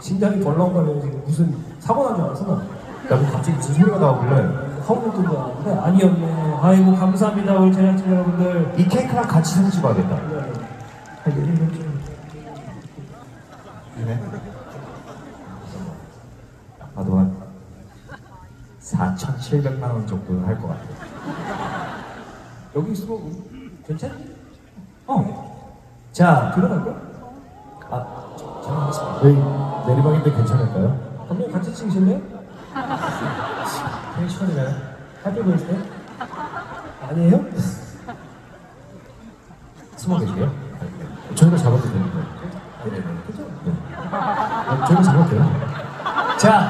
심장이 덜렁거리는 지금 무슨 사고 난 줄 알았어 나. 나도 갑자기 무슨 소리가 나오길래 뜬줄 알았는데 아니었네. 아이고 감사합니다 우리 제작진 여러분들. 이 케이크랑 같이 사진 찍어야겠다. 네. 그래? 나도 한 4,700만 원 정도는 할것 같아. 여기 있으면 괜찮니? 어. 자, 들어갈 거야? 아, 저-. 저희 내리막인데 괜찮을까요? 감독님 같이 치실래요? 텐션이네. 해피 birthday? 아니에요? 숨어 계세요? 저희가 잡아도 되는데. 괜찮아. 아, 저희가 잡아도 돼요? 자,